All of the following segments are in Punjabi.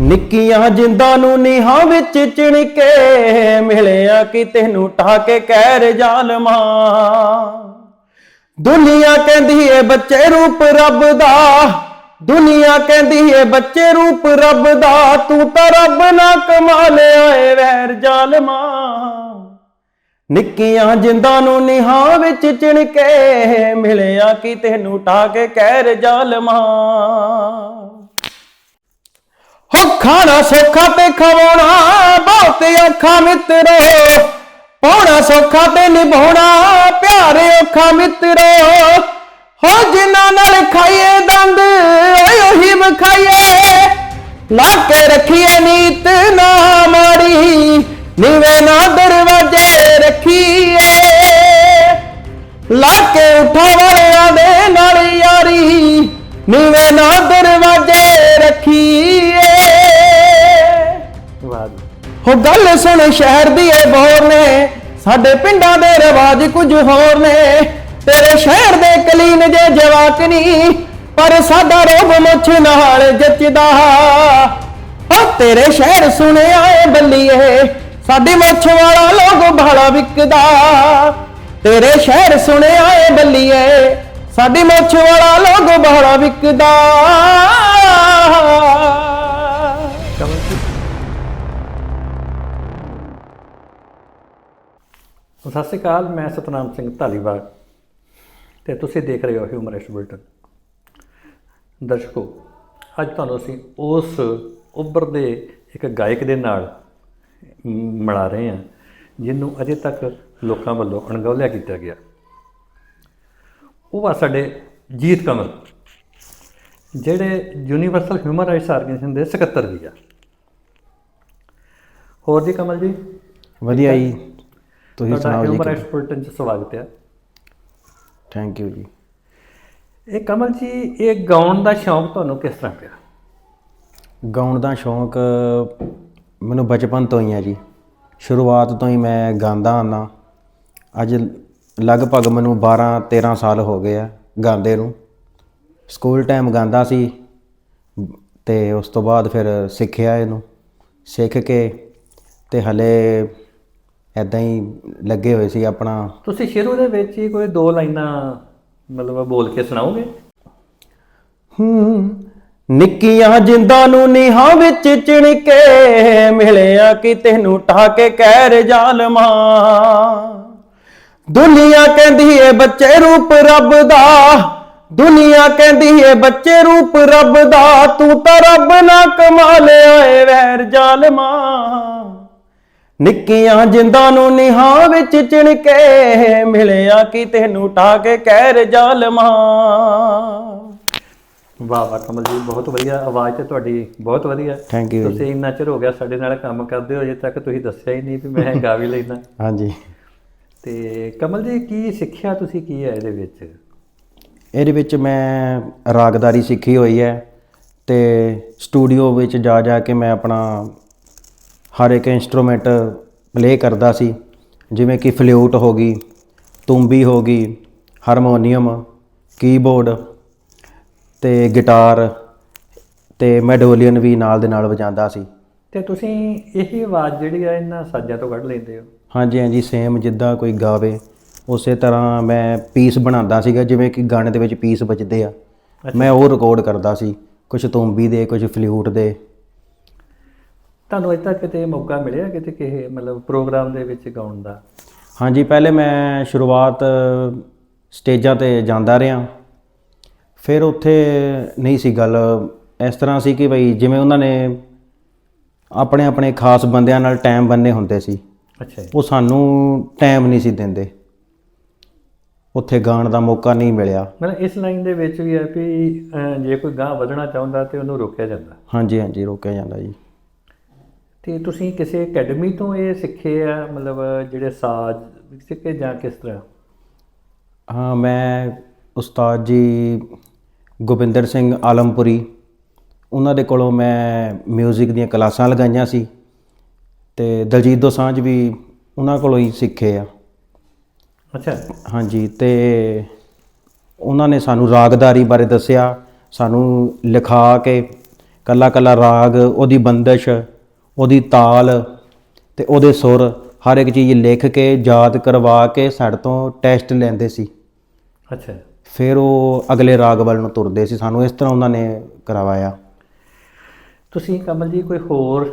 ਨਿੱਕੀਆਂ ਜਿੰਦਾਂ ਨੂੰ ਨੀਹਾਂ ਵਿੱਚ ਚਿਣਕੇ ਮਿਲਿਆ ਕਿ ਤੈਨੂੰ ਟਾ ਕੇ ਕਹਿਰ ਜਾਲਮਾ। ਦੁਨੀਆ ਕਹਿੰਦੀ ਏ ਬੱਚੇ ਰੂਪ ਰੱਬ ਦਾ, ਦੁਨੀਆ ਕਹਿੰਦੀ ਏ ਬੱਚੇ ਰੂਪ ਰੱਬ ਦਾ, ਤੂੰ ਤਾਂ ਰੱਬ ਨਾ ਕਮਾ ਲਿਆ ਏ ਵੈਰ ਜਾਲਮਾ। ਨਿੱਕੀਆਂ ਜਿੰਦਾਂ ਨੂੰ ਨੀਹਾਂ ਵਿੱਚ ਚਿਣਕੇ ਮਿਲਿਆ ਕਿ ਤੈਨੂੰ ਟਾ ਕੇ ਕਹਿਰ ਜ਼ਾਲਮਾਂ। ਹੋ ਖਾਣਾ ਸੌਖਾ ਤੇ ਖਵਾਉਣਾ, ਬਹੁਤ ਔਖਾ ਮਿੱਤਰੋ। ਪਾਉਣਾ ਸੌਖਾ ਤੇ ਨਿਭਾਉਣਾ, ਪਿਆਰੇ ਔਖਾ ਮਿੱਤਰੋ। ਹੋ ਜਿਨ੍ਹਾਂ ਨਾਲ ਖਾਈਏ ਦੰਦ, ਓਏ ਉਹੀ ਮਖਾਈਏ ਲਾ ਕੇ ਰੱਖੀਏ ਨੀਤ ਨਾ ਮਾੜੀ, ਨੀਵੇਂ ਨਾ ਦਰਵਾਜ਼ੇ ਰੱਖੀਏ। ਲਾ ਕੇ ਉਠਾ ਵਾਲਿਆਂ ਦੇ ਨਾਲ ਯਾਰੀ, ਨੀਵੇਂ ਨਾ ਦਰਵਾਜ਼ੇ ਰੱਖੀਏ। ਹੋ ਗੱਲ ਸੁਣ, ਸ਼ਹਿਰ ਦੀ ਏ ਬੋਰ ਨੇ, ਸਾਡੇ ਪਿੰਡਾਂ ਦੇ ਰਿਵਾਜ ਕੁਝ ਹੋਰ ਨੇ। ਤੇਰੇ ਸ਼ਹਿਰ ਦੇ ਕਲੀਨ ਜੇ ਜਵਾਕ ਨਹੀਂ ਪਰ ਸਾਡਾ ਰੋਬ ਮੁੱਛ ਨਾਲ ਜੱਚਦਾ। ਹੋ ਤੇਰੇ ਸ਼ਹਿਰ ਸੁਣਿਆ ਏ ਬੱਲੀਏ, ਸਾਡੀ ਮੁੱਛ ਵਾਲਾ ਲੋਗ ਭਾਲਾ ਵਿਕਦਾ। ਤੇਰੇ ਸ਼ਹਿਰ ਸੁਣਿਆ ਏ ਬੱਲੀਏ, ਸਾਡੀ ਮੁੱਛ ਵਾਲਾ ਲੋਗ ਭਾਲਾ ਵਿਕਦਾ। ਸਤਿ ਸ਼੍ਰੀ ਅਕਾਲ, ਮੈਂ ਸਤਨਾਮ ਸਿੰਘ ਧਾਲੀਵਾਲ ਤੇ ਤੁਸੀਂ ਦੇਖ ਰਹੇ ਹੋ ਹਿਊਮਨ ਰਾਈਟਸ ਬੁਲਟਨ। ਦਰਸ਼ਕੋ, ਅੱਜ ਤੁਹਾਨੂੰ ਅਸੀਂ ਉਸ ਉੱਭਰਦੇ ਇੱਕ ਗਾਇਕ ਦੇ ਨਾਲ ਮਿਲਾ ਰਹੇ ਹਾਂ, ਜਿਹਨੂੰ ਅਜੇ ਤੱਕ ਲੋਕਾਂ ਵੱਲੋਂ ਅਣਗੌਲਿਆ ਕੀਤਾ ਗਿਆ। ਉਹ ਆ ਸਾਡੇ ਜੀਤ ਕਮਲ, ਜਿਹੜੇ ਯੂਨੀਵਰਸਲ ਹਿਊਮਨ ਰਾਈਟਸ ਆਰਗੇਨਾਈਜੇਸ਼ਨ ਦੇ ਸਕੱਤਰ ਵੀ ਆ। ਹੋਰ ਜੀ ਕਮਲ ਜੀ? ਵਧੀਆ ਜੀ। ਤੁਸੀਂ ਤੁਹਾਡਾ ਸੁਣਾਓ ਜੀ ਹਿਊਮਨ ਰਾਈਟਸ ਬੁਲਟਨ ਚ ਸਵਾਗਤ ਹੈ। ਥੈਂਕ ਯੂ ਜੀ। ਇਹ ਕਮਲ ਜੀ ਇਹ ਗਾਉਣ ਦਾ ਸ਼ੌਂਕ ਤੁਹਾਨੂੰ ਕਿਸ ਤਰ੍ਹਾਂ ਪਿਆ? ਗਾਉਣ ਦਾ ਸ਼ੌਂਕ ਮੈਨੂੰ ਬਚਪਨ ਤੋਂ ਹੀ ਹੈ ਜੀ। ਸ਼ੁਰੂਆਤ ਤੋਂ ਹੀ ਮੈਂ ਗਾਉਂਦਾ ਆਨਾ ਅੱਜ ਲਗਭਗ ਮੈਨੂੰ 12 13 ਸਾਲ ਹੋ ਗਏ ਆ ਗਾਉਂਦੇ ਨੂੰ। ਸਕੂਲ ਟਾਈਮ ਗਾਉਂਦਾ ਸੀ ਤੇ ਉਸ ਤੋਂ ਬਾਅਦ ਫਿਰ ਸਿੱਖਿਆ ਇਹਨੂੰ। ਸਿੱਖ ਕੇ ਤੇ ਹਲੇ ਐਦਾਂ ਹੀ ਲੱਗੇ ਹੋਏ ਸੀ ਆਪਣਾ। ਤੁਸੀਂ ਸ਼ੁਰੂ ਦੇ ਵਿੱਚ ਹੀ ਕੋਈ ਦੋ ਲਾਈਨਾਂ ਮਤਲਬ ਬੋਲ ਕੇ ਸੁਣਾਓਗੇ? ਹੂੰ ਨਿੱਕੀਆਂ ਜਿੰਦਾਂ ਨੂੰ ਨੀਹਾਂ ਵਿੱਚ ਚਿਣ ਕੇ ਮਿਲਿਆ ਕਿ ਤੈਨੂੰ ਟਾ ਕੇ ਕਹਿਰ ਜ਼ਾਲਮਾਂ। ਦੁਨੀਆ ਕਹਿੰਦੀ ਏ ਬੱਚੇ ਰੂਪ ਰੱਬ ਦਾ ਦੁਨੀਆ ਕਹਿੰਦੀ ਏ ਬੱਚੇ ਰੂਪ ਰੱਬ ਦਾ ਤੂੰ ਤਾਂ ਰੱਬ ਨਾ ਕਮਾ ਲਿਆ ਏ ਵੈਰ ਜ਼ਾਲਮਾਂ। ਨਿੱਕੀਆਂ ਜਿੰਦਾਂ ਨੂੰ ਨੀਹਾਂ ਵਿੱਚ ਚਿਣ ਕੇ ਮਿਲਿਆ ਕਿ ਤੈਨੂੰ ਟਾ ਕੇ ਕਹਿਰ ਜ਼ਾਲਮਾਂ। ਵਾਹ ਵਾਹ ਕਮਲ ਜੀ ਬਹੁਤ ਵਧੀਆ ਆਵਾਜ਼ ਤੇ ਤੁਹਾਡੀ ਬਹੁਤ ਵਧੀਆ। ਥੈਂਕ ਯੂ ਤੁਸੀਂ ਇੰਨਾ ਚਿਰ ਹੋ ਗਿਆ ਸਾਡੇ ਨਾਲ ਕੰਮ ਕਰਦੇ ਹੋ ਅਜੇ ਤੱਕ ਤੁਸੀਂ ਦੱਸਿਆ ਹੀ ਨਹੀਂ ਵੀ ਮੈਂ ਗਾ ਵੀ ਲੈਣਾ ਹਾਂਜੀ। ਤੇ ਕਮਲ ਜੀ ਕੀ ਸਿੱਖਿਆ ਤੁਸੀਂ ਕੀ ਹੈ ਇਹਦੇ ਵਿੱਚ? ਇਹਦੇ ਵਿੱਚ ਮੈਂ ਰਾਗਦਾਰੀ ਸਿੱਖੀ ਹੋਈ ਹੈ ਤੇ ਸਟੂਡੀਓ ਵਿੱਚ ਜਾ ਜਾ ਕੇ ਮੈਂ ਆਪਣਾ ਹਰ ਇੱਕ ਇਨਸਟਰੂਮੈਂਟ ਪਲੇ ਕਰਦਾ ਸੀ ਜਿਵੇਂ ਕਿ ਫਲੂਟ ਹੋ ਗਈ ਤੁੰਬੀ ਹੋ ਗਈ ਹਾਰਮੋਨੀਅਮ ਕੀਬੋਰਡ ਤੇ ਗਿਟਾਰ ਤੇ ਮੈਡੋਲੀਅਨ ਵੀ ਨਾਲ ਦੇ ਨਾਲ ਵਜਾਉਂਦਾ ਸੀ। ਤੇ ਤੁਸੀਂ ਇਹ ਆਵਾਜ਼ ਜਿਹੜੀ ਆ ਇਹਨਾਂ ਸਾਜ਼ਾਂ ਤੋਂ ਕੱਢ ਲੈਂਦੇ ਹੋ? ਹਾਂਜੀ ਹਾਂਜੀ ਸੇਮ ਜਿੱਦਾਂ ਕੋਈ ਗਾਵੇ। ਉਸੇ ਤਰ੍ਹਾਂ ਮੈਂ ਪੀਸ ਬਣਾਉਂਦਾ ਸੀਗਾ ਜਿਵੇਂ ਕਿ ਗਾਣੇ ਦੇ ਵਿੱਚ ਪੀਸ ਵੱਜਦੇ ਆ। ਮੈਂ ਉਹ ਰਿਕਾਰਡ ਕਰਦਾ ਸੀ ਕੁਝ ਤੁੰਬੀ ਦੇ ਕੁਝ ਫਲੂਟ ਦੇ। ਤੁਹਾਨੂੰ ਅਜੇ ਤੱਕ ਕਿਤੇ ਮੌਕਾ ਮਿਲਿਆ ਕਿਤੇ ਕਿਸੇ ਮਤਲਬ ਪ੍ਰੋਗਰਾਮ ਦੇ ਵਿੱਚ ਗਾਉਣ ਦਾ? ਹਾਂਜੀ ਪਹਿਲੇ ਮੈਂ ਸ਼ੁਰੂਆਤ ਸਟੇਜਾਂ ਤੇ ਜਾਂਦਾ ਰਿਹਾ। ਫਿਰ ਉੱਥੇ ਨਹੀਂ ਸੀ ਗੱਲ। ਇਸ ਤਰ੍ਹਾਂ ਸੀ ਕਿ ਬਈ ਜਿਵੇਂ ਉਹਨਾਂ ਨੇ ਆਪਣੇ ਆਪਣੇ ਖਾਸ ਬੰਦਿਆਂ ਨਾਲ ਟਾਈਮ ਬੰਨੇ ਹੁੰਦੇ ਸੀ। ਅੱਛਾ ਉਹ ਸਾਨੂੰ ਟਾਈਮ ਨਹੀਂ ਸੀ ਦਿੰਦੇ। ਉੱਥੇ ਗਾਣ ਦਾ ਮੌਕਾ ਨਹੀਂ ਮਿਲਿਆ। ਮਤਲਬ ਇਸ ਲਾਈਨ ਦੇ ਵਿੱਚ ਵੀ ਹੈ ਅਹ, ਜੇ ਕੋਈ ਗਾਂ ਵਧਣਾ ਚਾਹੁੰਦਾ ਤੇ ਉਹਨੂੰ ਰੋਕਿਆ ਜਾਂਦਾ। ਹਾਂਜੀ ਹਾਂਜੀ ਰੋਕਿਆ ਜਾਂਦਾ ਜੀ। ਤੇ ਤੁਸੀਂ ਕਿਸੇ ਅਕੈਡਮੀ ਤੋਂ ਇਹ ਸਿੱਖੇ ਆ ਮਤਲਬ ਜਿਹੜੇ ਸਾਜ਼ ਸਿੱਖੇ ਜਾਂ ਕਿਸ ਤਰ੍ਹਾਂ? ਹਾਂ ਮੈਂ ਉਸਤਾਦ ਜੀ ਗੋਬਿੰਦਰ ਸਿੰਘ ਆਲਮਪੁਰੀ ਉਹਨਾਂ ਦੇ ਕੋਲੋਂ ਮੈਂ 뮤직 ਦੀਆਂ ਕਲਾਸਾਂ ਲਗਾਈਆਂ ਸੀ ਤੇ ਦਲਜੀਤ ਦੋਸਾਂਝ ਵੀ ਉਹਨਾਂ ਕੋਲੋਂ ਹੀ ਸਿੱਖੇ ਆ। ਅੱਛਾ। ਹਾਂਜੀ ਤੇ ਉਹਨਾਂ ਨੇ ਸਾਨੂੰ ਰਾਗਦਾਰੀ ਬਾਰੇ ਦੱਸਿਆ ਸਾਨੂੰ ਲਿਖਾ ਕੇ ਕੱਲਾ ਕੱਲਾ ਰਾਗ ਉਹਦੀ ਬੰਦਸ਼ ਉਹਦੀ ਤਾਲ ਤੇ ਉਹਦੇ ਸੁਰ ਹਰ ਇੱਕ ਚੀਜ਼ ਲਿਖ ਕੇ ਯਾਦ ਕਰਵਾ ਕੇ ਸਾਡੇ ਤੋਂ ਟੈਸਟ ਲੈਂਦੇ ਸੀ। ਅੱਛਾ। ਫਿਰ ਉਹ ਅਗਲੇ ਰਾਗ ਵੱਲ ਨੂੰ ਤੁਰਦੇ ਸੀ। ਸਾਨੂੰ ਇਸ ਤਰ੍ਹਾਂ ਉਹਨਾਂ ਨੇ ਕਰਵਾਇਆ। ਤੁਸੀਂ ਕਮਲ ਜੀ ਕੋਈ ਹੋਰ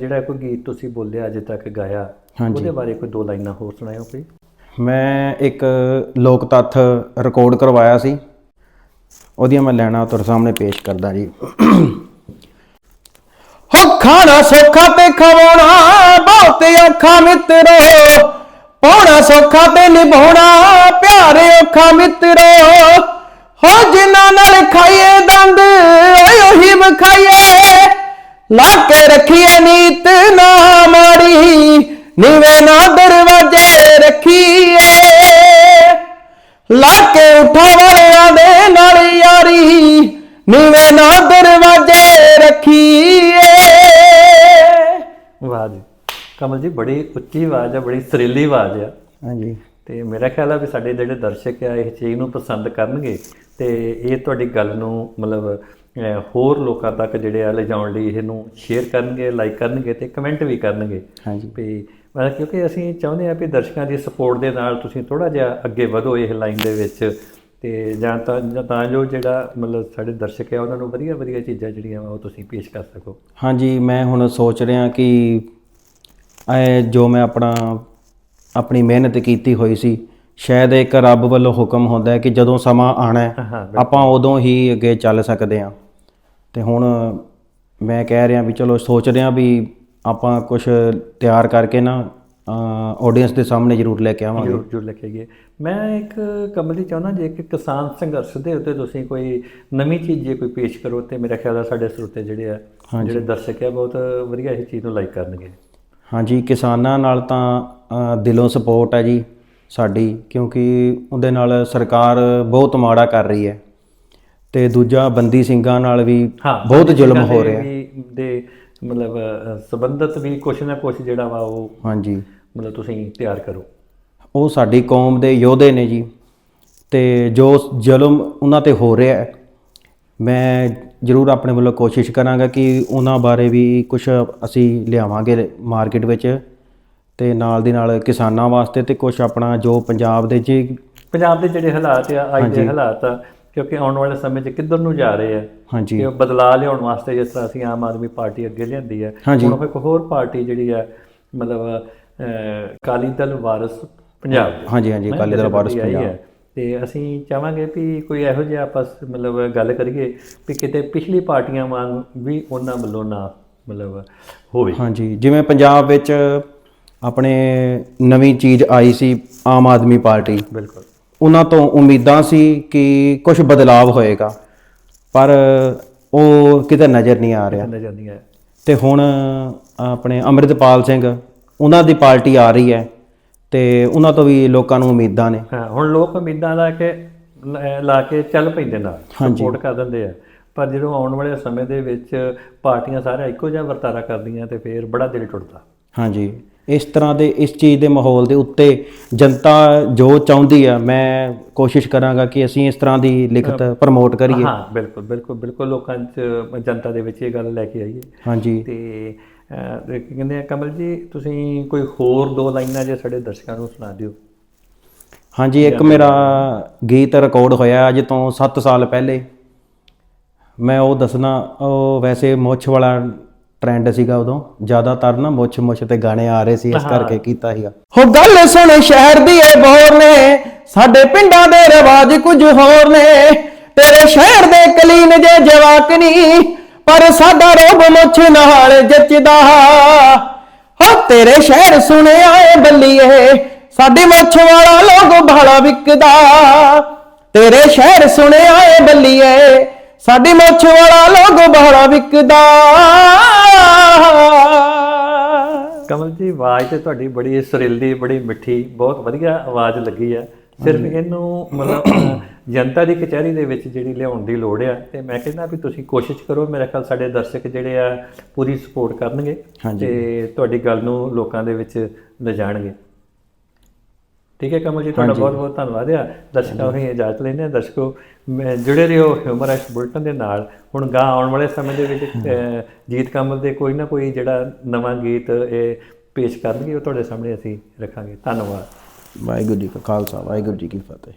ਜਿਹੜਾ ਕੋਈ ਗੀਤ ਤੁਸੀਂ ਬੋਲਿਆ ਅਜੇ ਤੱਕ ਗਾਇਆ। ਉਹਦੇ ਬਾਰੇ ਕੋਈ ਦੋ ਲਾਈਨਾਂ ਹੋਰ ਸੁਣਾਇਓ ਕੋਈ? ਮੈਂ ਇੱਕ ਲੋਕ ਤੱਥ ਰਿਕਾਰਡ ਕਰਵਾਇਆ ਸੀ। ਉਹਦੀਆਂ ਮੈਂ ਲੈਣਾ ਤੁਹਾਡੇ ਸਾਹਮਣੇ ਪੇਸ਼ ਕਰਦਾ ਜੀ। ਖਾਣਾ ਸੌਖਾ ਤੇ ਖਵਾਉਣਾ, ਬਹੁਤ ਔਖਾ ਮਿੱਤਰੋ। ਪਾਉਣਾ ਸੌਖਾ ਤੇ ਨਿਭਾਉਣਾ, ਪਿਆਰੇ ਔਖਾ ਮਿੱਤਰੋ। ਹੋ ਜਿਨ੍ਹਾਂ ਨਾਲ ਖਾਈਏ ਦੰਦ, ਓਏ ਉਹੀ ਮਖਾਈਏ ਲਾ ਕੇ ਰੱਖੀਏ ਨੀਤ ਨਾ ਮਾੜੀ, ਨੀਵੇਂ ਨਾ ਦਰਵਾਜ਼ੇ ਰੱਖੀਏ। ਲਾ ਕੇ ਉਠਾ ਕਮਲ ਜੀ ਬੜੀ ਉੱਚੀ ਆਵਾਜ਼ ਆ ਬੜੀ ਸੁਰੀਲੀ ਆਵਾਜ਼ ਆ। ਹਾਂਜੀ। ਤੇ ਮੇਰਾ ਖਿਆਲ ਆ ਵੀ ਸਾਡੇ ਜਿਹੜੇ ਦਰਸ਼ਕ ਆ ਇਹ ਚੀਜ਼ ਨੂੰ ਪਸੰਦ ਕਰਨਗੇ। ਤੇ ਇਹ ਤੁਹਾਡੀ ਗੱਲ ਨੂੰ ਮਤਲਬ ਹੋਰ ਲੋਕਾਂ ਤੱਕ ਜਿਹੜੇ ਆ ਲਿਜਾਉਣ ਲਈ ਇਹਨੂੰ ਸ਼ੇਅਰ ਕਰਨਗੇ ਲਾਈਕ ਕਰਨਗੇ ਤੇ ਕਮੈਂਟ ਵੀ ਕਰਨਗੇ। ਹਾਂਜੀ। ਵੀ ਮਤਲਬ ਕਿਉਂਕਿ ਅਸੀਂ ਚਾਹੁੰਦੇ ਆ ਵੀ ਦਰਸ਼ਕਾਂ ਦੀ ਸਪੋਰਟ ਦੇ ਨਾਲ ਤੁਸੀਂ ਥੋੜਾ ਜਿਹਾ ਅੱਗੇ ਵਧੋ ਇਹ ਲਾਈਨ ਦੇ ਵਿੱਚ। ਤੇ ਜਾਂ ਤਾਂ ਜਾਂ ਤਾਂ ਜੋ ਜਿਹੜਾ ਮਤਲਬ ਸਾਡੇ ਦਰਸ਼ਕ ਆ ਉਹਨਾਂ ਨੂੰ ਵਧੀਆ ਵਧੀਆ ਚੀਜ਼ਾਂ ਜਿਹੜੀਆਂ ਉਹ ਤੁਸੀਂ ਪੇਸ਼ ਕਰ ਸਕੋ। ਹਾਂਜੀ ਮੈਂ ਹੁਣ ਸੋਚ ਰਿਹਾ ਕਿ ਇਹ ਜੋ ਮੈਂ ਆਪਣਾ ਆਪਣੀ ਮਿਹਨਤ ਕੀਤੀ ਹੋਈ ਸੀ ਸ਼ਾਇਦ ਇੱਕ ਰੱਬ ਵੱਲੋਂ ਹੁਕਮ ਹੁੰਦਾ ਹੈ ਕਿ ਜਦੋਂ ਸਮਾਂ ਆਣਾ ਹੈ ਹਾਂ ਆਪਾਂ ਉਦੋਂ ਹੀ ਅੱਗੇ ਚੱਲ ਸਕਦੇ ਹਾਂ। ਤੇ ਹੁਣ ਮੈਂ ਕਹਿ ਰਿਹਾ ਵੀ ਚਲੋ ਸੋਚ ਰਿਹਾ ਵੀ ਆਪਾਂ ਕੁਝ ਤਿਆਰ ਕਰਕੇ ਨਾ ਆਡੀਅנס ਦੇ ਸਾਹਮਣੇ ਜ਼ਰੂਰ ਲੈ ਕੇ ਆਵਾਂਗੇ। ਜ਼ਰੂਰ ਜ਼ਰੂਰ ਲੈ ਕੇ ਆਈਏ। ਮੈਂ ਇੱਕ ਕਮਲ ਜੀ ਚਾਹੁੰਦਾ ਜੇ ਕਿ ਕਿਸਾਨ ਸੰਘਰਸ਼ ਦੇ ਉੱਤੇ ਤੁਸੀਂ ਕੋਈ ਨਵੀਂ ਚੀਜ਼ ਜੇ ਕੋਈ ਪੇਸ਼ ਕਰੋ ਤੇ ਮੇਰਾ ਖਿਆਲ ਆ ਸਾਡੇ ਸਰੋਤੇ ਜਿਹੜੇ ਆ ਜਿਹੜੇ ਦਰਸ਼ਕ ਆ ਬਹੁਤ ਵਧੀਆ ਇਹ ਚੀਜ਼ ਨੂੰ ਲਾਈਕ ਕਰਨਗੇ। ਹਾਂਜੀ ਕਿਸਾਨਾਂ ਨਾਲ ਤਾਂ ਦਿਲੋਂ ਸਪੋਰਟ ਹੈ ਜੀ ਸਾਡੀ ਕਿਉਂਕਿ ਉਹਦੇ ਨਾਲ ਸਰਕਾਰ ਬਹੁਤ ਮਾੜਾ ਕਰ ਰਹੀ ਹੈ। ਤੇ ਦੂਜਾ ਬੰਦੀ ਸਿੰਘਾਂ ਨਾਲ ਵੀ ਬਹੁਤ ਜ਼ੁਲਮ ਹੋ ਰਿਹਾ। ਦੇ ਮਤਲਬ ਸੰਬੰਧਤ ਵੀ ਕੁਛ ਨਾ ਕੁਛ ਜਿਹੜਾ ਵਾ ਉਹ ਹਾਂਜੀ। ਮਤਲਬ ਤੁਸੀਂ ਤਿਆਰ ਕਰੋ। ਉਹ ਸਾਡੀ ਕੌਮ ਦੇ ਯੋਧੇ ਨੇ ਜੀ। ਤੇ ਜੋ ਜ਼ੁਲਮ ਉਹਨਾਂ ਤੇ ਹੋ ਰਿਹਾ ਹੈ ਮੈਂ ਜ਼ਰੂਰ ਆਪਣੇ ਵੱਲੋਂ ਕੋਸ਼ਿਸ਼ ਕਰਾਂਗਾ ਕਿ ਉਹਨਾਂ ਬਾਰੇ ਵੀ ਕੁਝ ਅਸੀਂ ਲਿਆਵਾਂਗੇ ਮਾਰਕੀਟ ਵਿੱਚ ਤੇ ਨਾਲ ਦੀ ਨਾਲ ਕਿਸਾਨਾਂ ਵਾਸਤੇ ਤੇ ਕੁਝ ਆਪਣਾ ਜੋ ਪੰਜਾਬ ਦੇ ਜੀ ਪੰਜਾਬ ਦੇ ਜਿਹੜੇ ਹਾਲਾਤ ਆ ਅੱਜ ਦੇ ਹਾਲਾਤ ਆ ਕਿਉਂਕਿ ਆਉਣ ਵਾਲੇ ਸਮੇਂ 'ਚ ਕਿੱਧਰ ਨੂੰ ਜਾ ਰਹੇ ਆ? ਹਾਂਜੀ। ਕਿ ਉਹ ਬਦਲਾਅ ਲਿਆਉਣ ਵਾਸਤੇ ਜਿਸ ਤਰ੍ਹਾਂ ਅਸੀਂ ਆਮ ਆਦਮੀ ਪਾਰਟੀ ਅੱਗੇ ਲਿਆਂਦੀ ਹੈ। ਹੁਣ ਇੱਕ ਹੋਰ ਪਾਰਟੀ ਜਿਹੜੀ ਹੈ ਮਤਲਬ ਅਕਾਲੀ ਦਲ ਵਾਰਸ ਪੰਜਾਬ। ਹਾਂਜੀ ਹਾਂਜੀ ਅਕਾਲੀ ਦਲ ਵਾਰਸ ਪੰਜਾਬ। ਤੇ ਅਸੀਂ ਚਾਹਾਂਗੇ ਵੀ ਕੋਈ ਇਹੋ ਜਿਹਾ ਆਪਸ ਮਤਲਬ ਗੱਲ ਕਰੀਏ ਵੀ ਕਿਤੇ ਪਿਛਲੀ ਪਾਰਟੀਆਂ ਵਾਂਗ ਵੀ ਉਹਨਾਂ ਵੱਲੋਂ ਨਾ ਮਤਲਬ ਹੋਵੇ। ਹਾਂਜੀ ਜਿਵੇਂ ਪੰਜਾਬ ਵਿੱਚ ਆਪਣੇ ਨਵੀਂ ਚੀਜ਼ ਆਈ ਸੀ ਆਮ ਆਦਮੀ ਪਾਰਟੀ। ਬਿਲਕੁਲ। ਉਹਨਾਂ ਤੋਂ ਉਮੀਦਾਂ ਸੀ ਕਿ ਕੁਝ ਬਦਲਾਵ ਹੋਏਗਾ ਪਰ ਉਹ ਕਿਤੇ ਨਜ਼ਰ ਨਹੀਂ ਆ ਰਿਹਾ। ਨਜ਼ਰ ਨਹੀਂ ਆਇਆ। ਤੇ ਹੁਣ ਆਪਣੇ ਅੰਮ੍ਰਿਤਪਾਲ ਸਿੰਘ ਉਹਨਾਂ ਦੀ ਪਾਰਟੀ ਆ ਰਹੀ ਹੈ। ਤੇ ਉਹਨਾਂ ਤੋਂ ਵੀ ਲੋਕਾਂ ਨੂੰ ਉਮੀਦਾਂ ਨੇ। ਹਾਂ ਹੁਣ ਲੋਕ ਉਮੀਦਾਂ ਲਾ ਕੇ ਲਾ- ਕੇ ਚੱਲ ਪੈਂਦੇ ਨਾਲ ਸਪੋਰਟ ਕਰ ਦਿੰਦੇ ਆ। ਪਰ ਜਦੋਂ ਆਉਣ ਵਾਲੇ ਸਮੇਂ ਦੇ ਵਿੱਚ ਪਾਰਟੀਆਂ ਸਾਰੀਆਂ ਇੱਕੋ ਜਿਹਾ ਵਰਤਾਰਾ ਕਰਦੀਆਂ ਤੇ ਫਿਰ ਬੜਾ ਦਿਲ ਟੁੱਟਦਾ। ਹਾਂਜੀ। ਇਸ ਤਰ੍ਹਾਂ ਦੇ ਇਸ ਚੀਜ਼ ਦੇ ਮਾਹੌਲ ਦੇ ਉੱਤੇ ਜਨਤਾ ਜੋ ਚਾਹੁੰਦੀ ਆ ਮੈਂ ਕੋਸ਼ਿਸ਼ ਕਰਾਂਗਾ ਕਿ ਅਸੀਂ ਇਸ ਤਰ੍ਹਾਂ ਦੀ ਲਿਖਤ ਪ੍ਰਮੋਟ ਕਰੀਏ। ਹਾਂ ਬਿਲਕੁਲ ਬਿਲਕੁਲ ਬਿਲਕੁਲ ਲੋਕਾਂ 'ਚ ਜਨਤਾ ਦੇ ਵਿੱਚ ਇਹ ਗੱਲ ਲੈ ਕੇ ਆਈਏ। ਹਾਂਜੀ। ਤੇ ਤੇ ਕਹਿੰਦੇ ਆ ਕਮਲ ਜੀ ਤੁਸੀਂ ਕੋਈ ਹੋਰ ਦੋ ਲਾਈਨਾਂ ਜੇ ਸਾਡੇ ਦਰਸ਼ਕਾਂ ਨੂੰ ਸੁਣਾ ਦਿਓ। ਹਾਂਜੀ ਇੱਕ ਮੇਰਾ ਗੀਤ ਰਿਕਾਰਡ ਹੋਇਆ ਅੱਜ ਤੋਂ 7 ਸਾਲ ਪਹਿਲੇ। ਮੈਂ ਉਹ ਦੱਸਣਾ ਉਹ ਵੈਸੇ ਮੁੱਛ ਵਾਲਾ ਟ੍ਰੈਂਡ ਸੀਗਾ ਉਦੋਂ। ਜ਼ਿਆਦਾਤਰ ਨਾ ਮੁੱਛ ਮੁੱਛ ਤੇ ਗਾਣੇ ਆ ਰਹੇ ਸੀ ਇਸ ਕਰਕੇ ਕੀਤਾ ਸੀਗਾ। ਹੋ ਗੱਲ ਸੁਣ ਸ਼ਹਿਰ ਦੀ ਏ ਬੋਰ ਨੇ ਸਾਡੇ ਪਿੰਡਾਂ ਦੇ ਰਿਵਾਜ ਕੁਝ ਹੋਰ ਨੇ। ਤੇਰੇ ਸ਼ਹਿਰ ਦੇ ਕਲੀਨ ਜੇ ਜਵਾਕ ਨਹੀਂ ਪਰ ਸਾਡਾ ਮੁੱਛ ਨਾਲ ਜੱਚਦਾ ਹੋ ਤੇਰੇ ਸ਼ਹਿਰ ਸੁਣਿਆ ਏ ਬੱਲੀਏ ਸਾਡੀ ਮੁੱਛ ਵਾਲਾ ਲੋਗ ਭਾਲਾ ਵਿਕਦਾ। ਤੇਰੇ ਸ਼ਹਿਰ ਸੁਣਿਆ ਏ ਬੱਲੀਏ ਸਾਡੀ ਮੁੱਛ ਵਾਲਾ ਲੋਗ ਭਾਲਾ ਵਿਕਦਾ। ਕਮਲ ਜੀ ਆਵਾਜ਼ ਤੇ ਤੁਹਾਡੀ ਬੜੀ ਸੁਰੀਲੀ ਬੜੀ ਮਿੱਠੀ ਬਹੁਤ ਵਧੀਆ ਆਵਾਜ਼ ਲੱਗੀ ਆ। ਸਿਰਫ ਇਹਨੂੰ ਮਤਲਬ ਜਨਤਾ ਦੀ ਕਚਹਿਰੀ ਦੇ ਵਿੱਚ ਜਿਹੜੀ ਲਿਆਉਣ ਦੀ ਲੋੜ ਆ ਤੇ ਮੈਂ ਕਹਿੰਦਾ ਵੀ ਤੁਸੀਂ ਕੋਸ਼ਿਸ਼ ਕਰੋ ਮੇਰੇ ਖਿਆਲ ਸਾਡੇ ਦਰਸ਼ਕ ਜਿਹੜੇ ਆ ਪੂਰੀ ਸਪੋਰਟ ਕਰਨਗੇ। ਤੇ ਤੁਹਾਡੀ ਗੱਲ ਨੂੰ ਲੋਕਾਂ ਦੇ ਵਿੱਚ ਲਿਜਾਣਗੇ ਠੀਕ ਹੈ ਕਮਲ ਜੀ ਤੁਹਾਡਾ ਬਹੁਤ ਬਹੁਤ ਧੰਨਵਾਦ ਆ। ਦਰਸ਼ਕਾਂ ਨੂੰ ਇਜਾਜ਼ਤ ਹਾਂ ਦਰਸ਼ਕੋ ਜੁੜੇ ਰਹੋ ਹਿਊਮਰਸ ਬੁਲਟਨ ਦੇ ਨਾਲ। ਹੁਣ ਗਾਂ ਆਉਣ ਵਾਲੇ ਸਮੇਂ ਦੇ ਵਿੱਚ ਜੀਤ ਕਮਲ ਦੇ ਕੋਈ ਨਾ ਕੋਈ ਜਿਹੜਾ ਨਵਾਂ ਗੀਤ ਇਹ ਪੇਸ਼ ਕਰਨਗੇ ਉਹ ਤੁਹਾਡੇ ਸਾਹਮਣੇ ਅਸੀਂ ਰੱਖਾਂਗੇ। ਧੰਨਵਾਦ। ਵਾਹਿਗੁਰੂ ਜੀ ਕਾ ਖਾਲਸਾ ਵਾਹਿਗੁਰੂ ਜੀ ਕੀ ਫਤਿਹ।